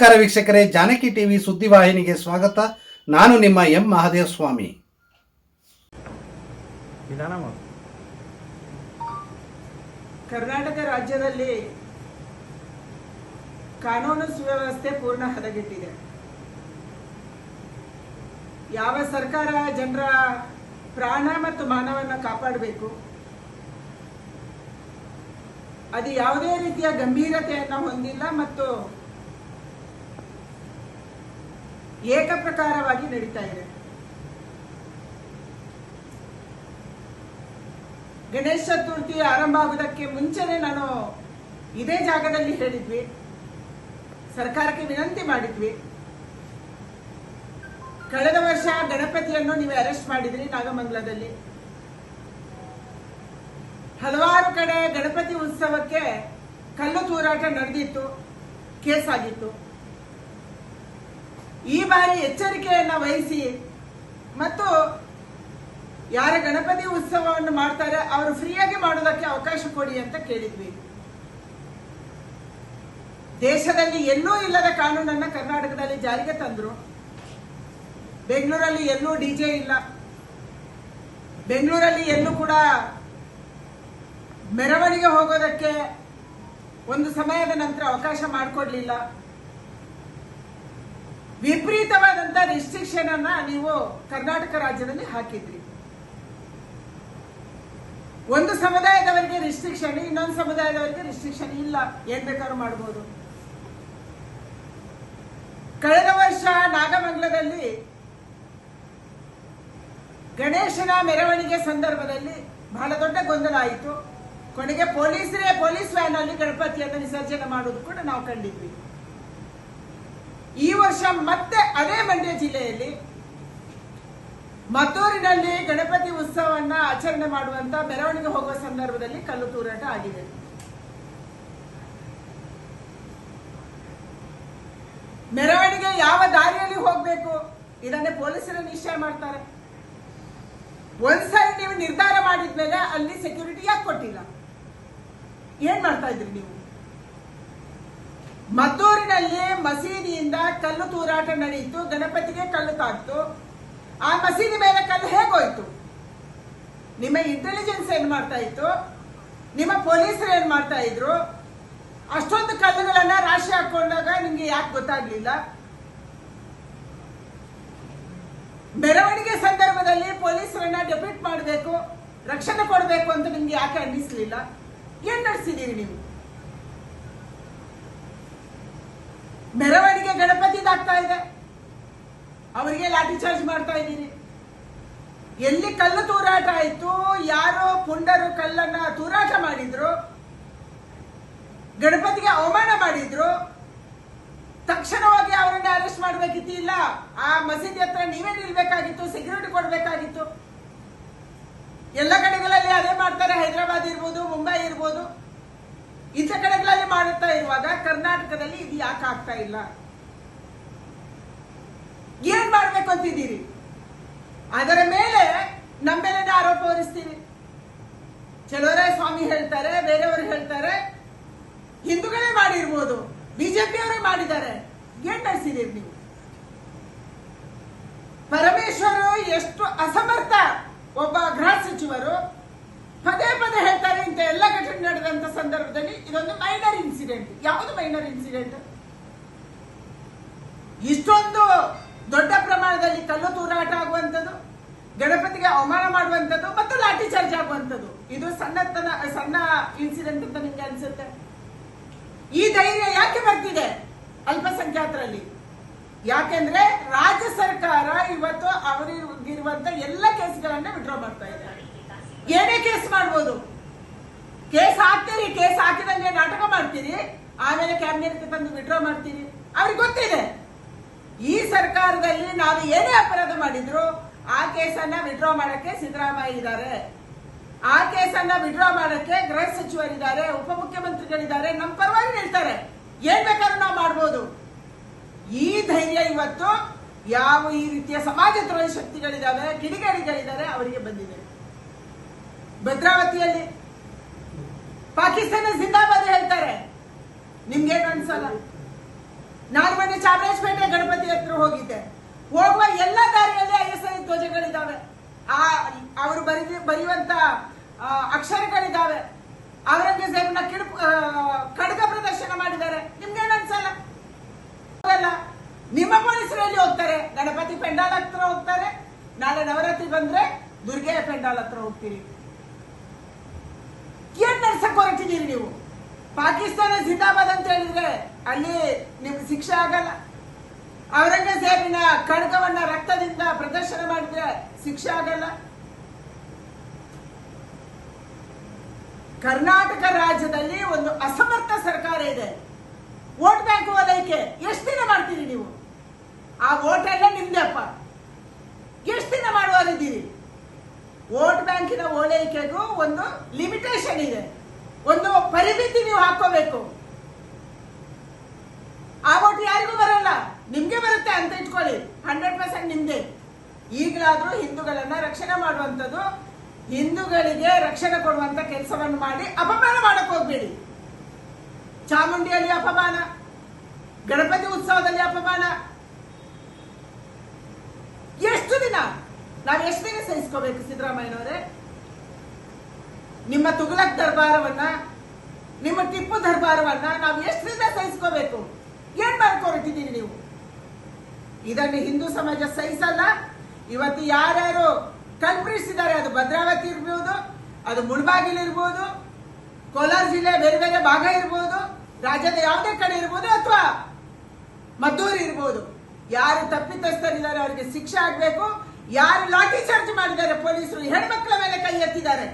ನಮಸ್ಕಾರ ವೀಕ್ಷಕರೇ ಜಾನಕಿ ಟಿವಿ ಸುದ್ದಿವಾಹಿನಿಗೆ ಸ್ವಾಗತ. ನಾನು ನಿಮ್ಮ ಎಂ ಮಹಾದೇವ ಸ್ವಾಮಿ ಕರ್ನಾಟಕ ರಾಜ್ಯದಲ್ಲಿ ಕಾನೂನು ಸುವ್ಯವಸ್ಥೆ ಪೂರ್ಣ ಹದಗೆಟ್ಟಿದೆ. ಯಾವ ಸರ್ಕಾರ ಜನರ ಪ್ರಾಣ ಮತ್ತು ಮಾನವನ್ನ ಕಾಪಾಡಬೇಕು? ಅದು ಯಾವುದೇ ರೀತಿಯ ಗಂಭೀರತೆಯನ್ನು ಹೊಂದಿಲ್ಲ ಮತ್ತು ಏಕಪ್ರಕಾರವಾಗಿ ನಡೀತಾ ಇದೆ. ಗಣೇಶ ಚತುರ್ಥಿ ಆರಂಭ ಆಗುವುದಕ್ಕೆ ಮುಂಚೆನೆ ನಾನು ಇದೇ ಜಾಗದಲ್ಲಿ ಹೇಳಿದ್ವಿ. ಸರ್ಕಾರಕ್ಕೆ ವಿನಂತಿ ಮಾಡಿದ್ವಿ. ಕಳೆದ ವರ್ಷ ಗಣಪತಿಯನ್ನು ನೀವು ಅರೆಸ್ಟ್ ಮಾಡಿದ್ರಿ ನಾಗಮಂಗಲದಲ್ಲಿ. ಹಲವಾರು ಕಡೆ ಗಣಪತಿ ಉತ್ಸವಕ್ಕೆ ಕಲ್ಲು ತೂರಾಟ ನಡೆದಿತ್ತು, ಕೇಸ್ ಆಗಿತ್ತು. ಈ ಬಾರಿ ಎಚ್ಚರಿಕೆಯನ್ನ ವಹಿಸಿ ಮತ್ತು ಯಾರ ಗಣಪತಿ ಉತ್ಸವವನ್ನು ಮಾಡ್ತಾರೆ ಅವರು ಫ್ರೀಯಾಗಿ ಮಾಡೋದಕ್ಕೆ ಅವಕಾಶ ಕೊಡಿ ಅಂತ ಕೇಳಿದ್ವಿ. ದೇಶದಲ್ಲಿ ಎಲ್ಲೂ ಇಲ್ಲದ ಕಾನೂನನ್ನ ಕರ್ನಾಟಕದಲ್ಲಿ ಜಾರಿಗೆ ತಂದ್ರು. ಬೆಂಗಳೂರಲ್ಲಿ ಎಲ್ಲೂ ಡಿಜೆ ಇಲ್ಲ. ಬೆಂಗಳೂರಲ್ಲಿ ಎಲ್ಲೂ ಕೂಡ ಮೆರವಣಿಗೆ ಹೋಗೋದಕ್ಕೆ ಒಂದು ಸಮಯದ ನಂತರ ಅವಕಾಶ ಮಾಡಿಕೊಡ್ಲಿಲ್ಲ. ವಿಪರೀತವಾದಂತ ರಿಸ್ಟ್ರಿಕ್ಷನ್ ಅನ್ನ ನೀವು ಕರ್ನಾಟಕ ರಾಜ್ಯದಲ್ಲಿ ಹಾಕಿದ್ರಿ. ಒಂದು ಸಮುದಾಯದವರಿಗೆ ರಿಸ್ಟ್ರಿಕ್ಷನ್ ಇನ್ನೊಂದು ಸಮುದಾಯದವರಿಗೆ ರಿಸ್ಟ್ರಿಕ್ಷನ್ ಇಲ್ಲ. ಏನ್ ಬೇಕಾದ್ರೂ ಮಾಡಬಹುದು ಕಳೆದ ವರ್ಷ ನಾಗಮಂಗಲದಲ್ಲಿ ಗಣೇಶನ ಮೆರವಣಿಗೆ ಸಂದರ್ಭದಲ್ಲಿ ಬಹಳ ದೊಡ್ಡ ಗೊಂದಲ ಆಯಿತು. ಕೊನೆಗೆ ಪೊಲೀಸರೇ ಪೊಲೀಸ್ ವ್ಯಾನ್ ಅಲ್ಲಿ ಗಣಪತಿಯನ್ನು ವಿಸರ್ಜನೆ ಮಾಡುವುದು ಕೂಡ ನಾವು ಕಂಡಿದ್ವಿ. ಈ ವರ್ಷ ಮತ್ತೆ ಅದೇ ಮಂಡ್ಯ ಜಿಲ್ಲೆಯಲ್ಲಿ ಮದ್ದೂರಿನಲ್ಲಿ ಗಣಪತಿ ಉತ್ಸವವನ್ನ ಆಚರಣೆ ಮಾಡುವಂತ ಮೆರವಣಿಗೆ ಹೋಗುವ ಸಂದರ್ಭದಲ್ಲಿ ಕಲ್ಲು ತೂರಾಟ ಆಗಿದೆ. ಮೆರವಣಿಗೆ ಯಾವ ದಾರಿಯಲ್ಲಿ ಹೋಗ್ಬೇಕು? ಇದನ್ನೇ ಪೊಲೀಸರು ನಿಶ್ಚಯ ಮಾಡ್ತಾರೆ. ಒಂದ್ಸರಿ ನೀವು ನಿರ್ಧಾರ ಮಾಡಿದ್ಮೇಲೆ ಅಲ್ಲಿ ಸೆಕ್ಯೂರಿಟಿ ಯಾಕೆ ಕೊಟ್ಟಿಲ್ಲ? ಏನ್ ಮಾಡ್ತಾ ಇದ್ರಿ ನೀವು? ಮದ್ದೂರಿನಲ್ಲಿ ಮಸೀದಿಯಿಂದ ಕಲ್ಲು ತೂರಾಟ ನಡೆಯಿತು. ಗಣಪತಿಗೆ ಕಲ್ಲು ತಾಕ್ತು ಆ ಮಸೀದಿ ಮೇಲೆ ಕಲ್ಲು ಹೇಗೋಯ್ತು ನಿಮ್ಮ ಇಂಟೆಲಿಜೆನ್ಸ್ ಏನ್ ಮಾಡ್ತಾ ಇತ್ತು? ನಿಮ್ಮ ಪೊಲೀಸರು ಏನ್ ಮಾಡ್ತಾ ಇದ್ರು? ಅಷ್ಟೊಂದು ಕಲ್ಲುಗಳನ್ನ ರಾಶಿ ಹಾಕೊಂಡಾಗ ನಿಮ್ಗೆ ಯಾಕೆ ಗೊತ್ತಾಗ್ಲಿಲ್ಲ? ಮೆರವಣಿಗೆ ಸಂದರ್ಭದಲ್ಲಿ ಪೊಲೀಸರನ್ನ ಡೆಪ್ಯೂಟ್ ಮಾಡಬೇಕು, ರಕ್ಷಣೆ ಕೊಡಬೇಕು ಅಂತ ನಿಮ್ಗೆ ಯಾಕೆ ಅನ್ನಿಸ್ಲಿಲ್ಲ? ಏನ್ ನಡೆಸಿದೀರಿ ನೀವು? ಮೆರವಣಿಗೆ ಗಣಪತಿದಾಗ್ತಾ ಇದೆ. ಅವರಿಗೆ ಲಾಠಿ ಚಾರ್ಜ್ ಮಾಡ್ತಾ ಇದ್ದೀನಿ. ಎಲ್ಲಿ ಕಲ್ಲು ತೂರಾಟ ಆಯ್ತು, ಯಾರೋ ಪುಂಡರು ಕಲ್ಲನ್ನ ತೂರಾಟ ಮಾಡಿದ್ರು, ಗಣಪತಿಗೆ ಅವಮಾನ ಮಾಡಿದ್ರು, ತಕ್ಷಣವಾಗಿ ಅವರನ್ನ ಅರೆಸ್ಟ್ ಮಾಡಬೇಕಿತ್ತು ಇಲ್ಲ ಆ ಮಸೀದಿ ಹತ್ರ ನೀವೇ ನಿಲ್ಬೇಕಾಗಿತ್ತು ಸೆಕ್ಯೂರಿಟಿ ಕೊಡ್ಬೇಕಾಗಿತ್ತು. ಎಲ್ಲ ಕಡೆಗಳಲ್ಲಿ ಅದೇ ಮಾಡ್ತಾರೆ. ಹೈದರಾಬಾದ್ ಇರ್ಬೋದು, ಮುಂಬೈ ಇರ್ಬೋದು. ಇಂಥ ಕಡೆಗಳಲ್ಲಿ ಮಾಡುತ್ತಾ ಇರುವಾಗ ಕರ್ನಾಟಕದಲ್ಲಿ ಇದು ಯಾಕೆ ಆಗ್ತಾ ಇಲ್ಲ? ಏನ್ ಮಾಡ್ಬೇಕು ಅಂತಿದ್ದೀರಿ? ಅದರ ಮೇಲೆ ನಮ್ಮ ಆರೋಪ ಹೊರಿಸ್ತೀವಿ. ಚಲೋರಾಯ ಸ್ವಾಮಿ ಹೇಳ್ತಾರೆ, ಬೇರೆಯವರು ಹೇಳ್ತಾರೆ. ಹಿಂದೂಗಳೇ ಮಾಡಿರ್ಬೋದು, ಬಿಜೆಪಿಯವರೇ ಮಾಡಿದ್ದಾರೆ. ಏನ್ ನಡೆಸಿದೀರಿ ನೀವು? ಪರಮೇಶ್ವರು ಎಷ್ಟು ಅಸಮರ್ಥ ಒಬ್ಬ ಗೃಹ ಸಚಿವರು ಪದೇ ಪದೇ ಹೇಳ್ತಾರೆ, ಇಂಥ ಎಲ್ಲ ಘಟನೆ ಸಂದರ್ಭದಲ್ಲಿ ಇದೊಂದು ಮೈನರ್ ಇನ್ಸಿಡೆಂಟ್ ಯಾವುದು ಮೈನರ್ ಇನ್ಸಿಡೆಂಟ್ ಇಷ್ಟೊಂದು ದೊಡ್ಡ ಪ್ರಮಾಣದಲ್ಲಿ ಕಲ್ಲು ತೂರಾಟ ಆಗುವಂಥದ್ದು, ಗಣಪತಿಗೆ ಅವಮಾನ ಮಾಡುವಂಥದ್ದು ಮತ್ತು ಲಾಠಿ ಚಾರ್ಜ್ ಆಗುವಂಥದ್ದು. ಇದು ಸಣ್ಣತನ, ಸಣ್ಣ ಇನ್ಸಿಡೆಂಟ್ ಅಂತ ನಿಮ್ಗೆ ಅನ್ಸುತ್ತೆ? ಈ ಧೈರ್ಯ ಯಾಕೆ ಬರ್ತಿದೆ ಅಲ್ಪಸಂಖ್ಯಾತರಲ್ಲಿ? ಯಾಕೆಂದ್ರೆ ರಾಜ್ಯ ಸರ್ಕಾರ ಇವತ್ತು ಅವರಿಗಿರುವಂತ ಎಲ್ಲ ಕೇಸ್ಗಳನ್ನ ವಿಡ್ರಾ ಮಾಡ್ತಾ ಇದೆ. ಏನೇ ಕೇಸ್ ಮಾಡ್ಬೋದು? ಕೇಸ್ ಹಾಕ್ತೀರಿ, ಕೇಸ್ ಹಾಕಿದಂಗೆ ನಾಟಕ ಮಾಡ್ತೀರಿ, ಆಮೇಲೆ ಕ್ಯಾಬಿನೆಟ್ ತಂದು ವಿಡ್ರಾ ಮಾಡ್ತೀರಿ. ಅವ್ರಿಗೆ ಗೊತ್ತಿದೆ. ಈ ಸರ್ಕಾರದಲ್ಲಿ ನಾವು ಏನೇ ಅಪರಾಧ ಮಾಡಿದ್ರು ಆ ಕೇಸನ್ನ ವಿಡ್ರಾ ಮಾಡಕ್ಕೆ ಸಿದ್ದರಾಮಯ್ಯ ಇದ್ದಾರೆ. ಆ ಕೇಸನ್ನ ವಿಡ್ರಾ ಮಾಡಕ್ಕೆ ಗೃಹ ಸಚಿವರಿದ್ದಾರೆ, ಉಪಮುಖ್ಯಮಂತ್ರಿಗಳಿದ್ದಾರೆ. ನಮ್ಮ ಪರವಾಗಿ ನಿಲ್ತಾರೆ ಏನ್ ಬೇಕಾದ್ರೂ ನಾವು ಮಾಡ್ಬೋದು. ಈ ಧೈರ್ಯ ಇವತ್ತು ಯಾವ ಈ ರೀತಿಯ ಸಮಾಜ ದ್ರೋಹಿ ಶಕ್ತಿಗಳಿದ್ದಾವೆ, ಕಿಡಿಗೇಡಿಗಳಿದ್ದಾರೆ, ಅವರಿಗೆ ಬಂದಿದೆ. ಭದ್ರಾವತಿಯಲ್ಲಿ ಪಾಕಿಸ್ತಾನ ಜಿಂದಾಬಾದ್ ಹೇಳ್ತಾರೆ. ನಿಮ್ಗೇನು ಅನ್ಸಲ್ಲ? ನಾನು ಮೊನ್ನೆ ಚಾಮರಾಜಪೇಟೆ ಗಣಪತಿ ಹತ್ರ ಹೋಗಿದ್ದೆ. ಹೋಗುವ ಎಲ್ಲ ದಾರಿಯಲ್ಲಿ ಐ ಎಸ್ ಐ ಧ್ವಜಗಳಿದಾವೆ ಆ ಅವರು ಬರೀ ಬರೆಯುವಂತ ಅಕ್ಷರಗಳಿದ್ದಾವೆ. ಔರಂಗಜೇಬ್ನ ಕಿಡು ಆ, ಖಡ್ಗ ಪ್ರದರ್ಶನ ಮಾಡಿದ್ದಾರೆ. ನಿಮ್ಗೇನು ಅನ್ಸಲ್ಲ? ನಿಮ್ಮ ಪೊಲೀಸರಲ್ಲಿ ಹೋಗ್ತಾರೆ? ಗಣಪತಿ ಪೆಂಡಾಲ್ ಹತ್ರ ಹೋಗ್ತಾರೆ. ನಾಳೆ ನವರಾತ್ರಿ ಬಂದ್ರೆ ದುರ್ಗೆಯ ಪೆಂಡಾಲ್ ಹತ್ರ ಹೋಗ್ತೀರಿ ನಡ್ಸಕ್ ಹೊರಟಿದ್ದೀರಿ ನೀವು. ಪಾಕಿಸ್ತಾನ ಜಿಂದಾಬಾದ್ ಅಂತ ಹೇಳಿದ್ರೆ ಅಲ್ಲಿ ನಿಮ್ಗೆ ಶಿಕ್ಷೆ ಆಗಲ್ಲ. ಔರಂಗಜೇಬಿನ ಖಡ್ಗವನ್ನ ರಕ್ತದಿಂದ ಪ್ರದರ್ಶನ ಮಾಡಿದ್ರೆ ಶಿಕ್ಷೆ ಆಗಲ್ಲ. ಕರ್ನಾಟಕ ರಾಜ್ಯದಲ್ಲಿ ಒಂದು ಅಸಮರ್ಥ ಸರ್ಕಾರ ಇದೆ. ವೋಟ್ ಬ್ಯಾಂಕ್ ವಲಯಕ್ಕೆ ಎಷ್ಟು ದಿನ ಮಾಡ್ತೀರಿ ನೀವು? ಆ ವೋಟ್ ಎಲ್ಲ ನಿಮ್ದೇ ಅಪ್ಪ ಎಷ್ಟು ದಿನ ಮಾಡುವರಿದ್ದೀರಿ ವೋಟ್ ಬ್ಯಾಂಕಿನ ಓಲೈಕೆಗೂ ಒಂದು ಲಿಮಿಟೇಷನ್ ಇದೆ. ಒಂದು ಪರಿಮಿತಿ ನೀವು ಹಾಕೋಬೇಕು. ಆ ಓಟ್ ಯಾರಿಗೂ ಬರಲ್ಲ. ನಿಮ್ಗೆ ಬರುತ್ತೆ ಅಂತ ಇಟ್ಕೊಳ್ಳಿ. ಹಂಡ್ರೆಡ್ ಪರ್ಸೆಂಟ್ ನಿಮ್ದೆ ಈಗಲಾದ್ರೂ ಹಿಂದೂಗಳನ್ನ ರಕ್ಷಣೆ ಮಾಡುವಂಥದ್ದು, ಹಿಂದೂಗಳಿಗೆ ರಕ್ಷಣೆ ಕೊಡುವಂತ ಕೆಲಸವನ್ನು ಮಾಡಿ ಅಪಮಾನ ಮಾಡಕ್ ಹೋಗ್ಬೇಡಿ. ಚಾಮುಂಡಿಯಲ್ಲಿ ಅಪಮಾನ, ಗಣಪತಿ ಉತ್ಸವದಲ್ಲಿ ಅಪಮಾನ. ಎಷ್ಟು ದಿನ? ನಾವು ಎಷ್ಟು ದಿನ ಸಹಿಸ್ಕೋಬೇಕು ಸಿದ್ದರಾಮಯ್ಯನವರೇ? ನಿಮ್ಮ ತುಗಲಕ್ ದರ್ಬಾರವನ್ನ, ನಿಮ್ಮ ಟಿಪ್ಪು ದರ್ಬಾರವನ್ನ ನಾವು ಎಷ್ಟರಿಂದ ಸಹಿಸ್ಕೋಬೇಕು? ಏನ್ ಮಾಡ್ಕೊಂಡಿದ್ದೀರಿ ನೀವು? ಇದನ್ನು ಹಿಂದೂ ಸಮಾಜ ಸಹಿಸಲ್ಲ. ಇವತ್ತು ಯಾರ್ಯಾರು ಕಲ್ಪಿಸಿದ್ದಾರೆ, ಅದು ಭದ್ರಾವತಿ ಇರ್ಬೋದು, ಅದು ಮುಳಬಾಗಿಲು ಇರ್ಬೋದು, ಕೋಲಾರ ಜಿಲ್ಲೆ ಬೇರೆ ಬೇರೆ ಭಾಗ ಇರ್ಬೋದು, ರಾಜ್ಯದ ಯಾವುದೇ ಕಡೆ ಇರ್ಬೋದು ಅಥವಾ ಮದ್ದೂರು ಇರ್ಬೋದು. ಯಾರು ತಪ್ಪಿತಸ್ಥರಿದ್ದಾರೆ, ಅವರಿಗೆ ಶಿಕ್ಷೆ ಆಗ್ಬೇಕು. ಯಾರು ಲಾಠಿ ಚಾರ್ಜ್ ಮಾಡಿದ್ದಾರೆ, ಪೊಲೀಸರು, ಹೆಣ್ಮಕ್ಳ ಮೇಲೆ ಕೈ ಎತ್ತಿದ್ದಾರೆ.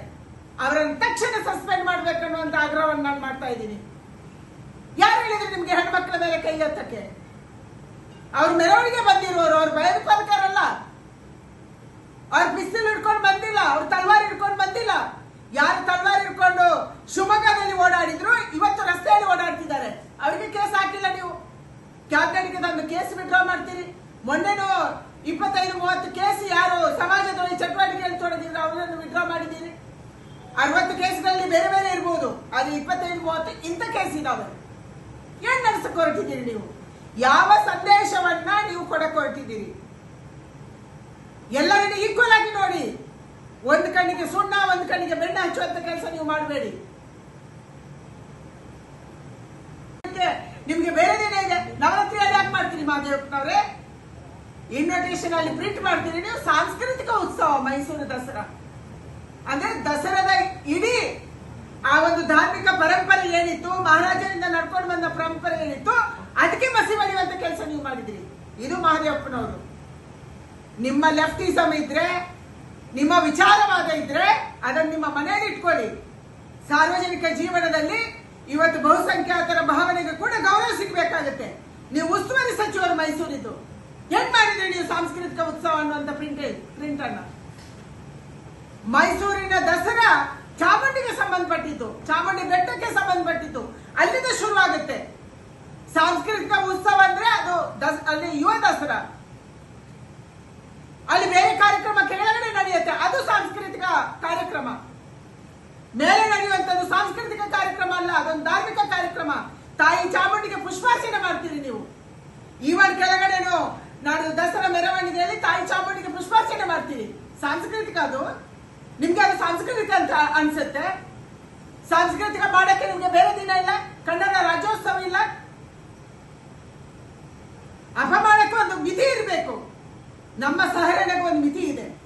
ಅವರನ್ನು ತಕ್ಷಣ ಸಸ್ಪೆಂಡ್ ಮಾಡ್ಬೇಕನ್ನುವಂತ ಆಗ್ರಹವನ್ನು ನಾನು ಮಾಡ್ತಾ ಇದ್ದೀನಿ. ಯಾರು ಹೇಳಿದ್ರು ನಿಮ್ಗೆ ಹೆಣ್ಮಕ್ಳ ಮೇಲೆ ಕೈ ಎತ್ತಕ್ಕೆ? ಅವ್ರ ಮೆರವಣಿಗೆ ಬಂದಿರುವವರು, ಅವ್ರ ಭಯೋತ್ಪಾದಕರಲ್ಲ ಅವ್ರ ಬಿಸಿಲು ಹಿಡ್ಕೊಂಡು ಬಂದಿಲ್ಲ, ಅವ್ರ ತಲ್ವಾರ್ ಹಿಡ್ಕೊಂಡು ಬಂದಿಲ್ಲ. ಯಾರು ತಲ್ವಾರ್ ಹಿಡ್ಕೊಂಡು ಶಿವಮೊಗ್ಗದಲ್ಲಿ ಓಡಾಡಿದ್ರು, ಇವತ್ತು ರಸ್ತೆಯಲ್ಲಿ ಓಡಾಡ್ತಿದ್ದಾರೆ. ಅವರಿಗೆ ಕೇಸ್ ಹಾಕಿಲ್ಲ ನೀವು. ಕ್ಯಾಬಿನೆಟ್ಗೆ ತಂದು ಕೇಸ್ ವಿಡ್ರಾ ಮಾಡ್ತೀರಿ. ಮೊನ್ನೆನು ಇಪ್ಪತ್ತೈದು ಮೂವತ್ತು ಕೇಸ್ ಯಾರು ಸಮಾಜದಲ್ಲಿ ಚಟುವಟಿಕೆಯಲ್ಲಿ ತೊಡಗಿದ್ರು, ಅವರನ್ನು ವಿಡ್ರಾ ಮಾಡಿದ್ದೀರಿ. ಅರವತ್ತು ಕೇಸ್ಗಳಲ್ಲಿ ಬೇರೆ ಬೇರೆ ಇರ್ಬೋದು ಅದು ಇಪ್ಪತ್ತೈದು, ಮೂವತ್ತು ಇಂಥ ಕೇಸ್ ಇದಾವೆ. ಏನ್ ನಡೆಸಕ್ ಹೊರಟಿದ್ದೀರಿ ನೀವು? ಯಾವ ಸಂದೇಶವನ್ನ ನೀವು ಕೊಡಕ್ ಹೊರಟಿದ್ದೀರಿ? ಎಲ್ಲರನ್ನು ಈಕ್ವಲ್ ಆಗಿ ನೋಡಿ. ಒಂದು ಕಣ್ಣಿಗೆ ಸುಣ್ಣ, ಒಂದು ಕಣ್ಣಿಗೆ ಬೆಣ್ಣೆ ಹಚ್ಚುವಂತ ಕೆಲಸ ನೀವು ಮಾಡಬೇಡಿ. ನಿಮ್ಗೆ ಬೇರೆ ದಿನ ಇದೆ ನವರಾತ್ರಿಯಲ್ಲಿ ಯಾಕೆ ಮಾಡ್ತೀರಿ ಮಹಾದೇವಪ್ಪನವ್ರೆ? ಇನ್ವಿಟೇಷನ್ ಅಲ್ಲಿ ಪ್ರಿಂಟ್ ಮಾಡ್ತೀರಿ ನೀವು ಸಾಂಸ್ಕೃತಿಕ ಉತ್ಸವ ಮೈಸೂರು ದಸರಾ. ಅಂದ್ರೆ ದಸರಾದ ಇಡೀ ಆ ಒಂದು ಧಾರ್ಮಿಕ ಪರಂಪರೆ ಏನಿತ್ತು, ಮಹಾರಾಜರಿಂದ ನಡ್ಕೊಂಡು ಬಂದ ಪರಂಪರೆ ಏನಿತ್ತು, ಅದಕ್ಕೆ ಮಸಿ ಕೆಲಸ ನೀವು ಮಾಡಿದ್ರಿ. ಇದು ಮಹಾದೇವಪ್ಪನವರು. ನಿಮ್ಮ ಲೆಫ್ಟಿಸಮ್ ಇದ್ರೆ, ನಿಮ್ಮ ವಿಚಾರವಾದ ಇದ್ರೆ, ಅದನ್ನು ನಿಮ್ಮ ಮನೆಯಲ್ಲಿ ಇಟ್ಕೊಳ್ಳಿ. ಸಾರ್ವಜನಿಕ ಜೀವನದಲ್ಲಿ ಇವತ್ತು ಬಹುಸಂಖ್ಯಾತರ ಭಾವನೆಗೆ ಕೂಡ ಗೌರವ ಸಿಗಬೇಕಾಗುತ್ತೆ. ನೀವು ಉಸ್ತುವಾರಿ ಸಚಿವರು ಮೈಸೂರಿದ್ದು. ಹೆಂಗ್ ಮಾಡಿದ್ರಿ ನೀವು ಸಾಂಸ್ಕೃತಿಕ ಉತ್ಸವ ಅನ್ನುವಂತ ಪ್ರಿಂಟ್ ಪ್ರಿಂಟ್ ಅನ್ನ? ಮೈಸೂರಿನ ದಸರಾ ಚಾಮುಂಡಿಗೆ ಸಂಬಂಧಪಟ್ಟಿತ್ತು. ಚಾಮುಂಡಿ ಬೆಟ್ಟಕ್ಕೆ ಸಂಬಂಧಪಟ್ಟಿತ್ತು. ಅಲ್ಲಿಂದ ಶುರುವಾಗುತ್ತೆ. ಸಾಂಸ್ಕೃತಿಕ ಉತ್ಸವ ಅಂದ್ರೆ ಅದು ಅಲ್ಲಿ ಯುವ ದಸರಾ. ಅಲ್ಲಿ ಬೇರೆ ಕಾರ್ಯಕ್ರಮ ಕೆಳಗಡೆ ನಡೆಯುತ್ತೆ. ಅದು ಸಾಂಸ್ಕೃತಿಕ ಕಾರ್ಯಕ್ರಮ. ಮೇಲೆ ನಡೆಯುವಂತದ್ದು ಸಾಂಸ್ಕೃತಿಕ ಕಾರ್ಯಕ್ರಮ ಅಲ್ಲ, ಅದೊಂದು ಧಾರ್ಮಿಕ ಕಾರ್ಯಕ್ರಮ. ತಾಯಿ ಚಾಮುಂಡಿಗೆ ಪುಷ್ಪಾರ್ಚನೆ ಮಾಡ್ತೀರಿ ನೀವು. ಈವನ್ ಕೆಳಗಡೆ ನಾಡು ದಸರಾ ಮೆರವಣಿಗೆಯಲ್ಲಿ ತಾಯಿ ಚಾಮುಂಡಿಗೆ ಪುಷ್ಪಾರ್ಚನೆ ಮಾಡ್ತೀರಿ. ಸಾಂಸ್ಕೃತಿಕ ಅದು. ನಿಮ್ಗೆ ಅದು ಸಾಂಸ್ಕೃತಿಕ ಅಂತ ಅನ್ಸುತ್ತೆ? ಸಾಂಸ್ಕೃತಿಕ ಮಾಡಕ್ಕೆ ನಿಮ್ಗೆ ಬೇರೆ ದಿನ ಇಲ್ಲ? ಕನ್ನಡ ರಾಜ್ಯೋತ್ಸವ ಇಲ್ಲ? ಅಪಮಾನಕ್ಕೆ ಒಂದು ಮಿತಿ ಇರಬೇಕು. ನಮ್ಮ ಸಹರಣೆಗೆ ಒಂದು ಮಿತಿ ಇದೆ.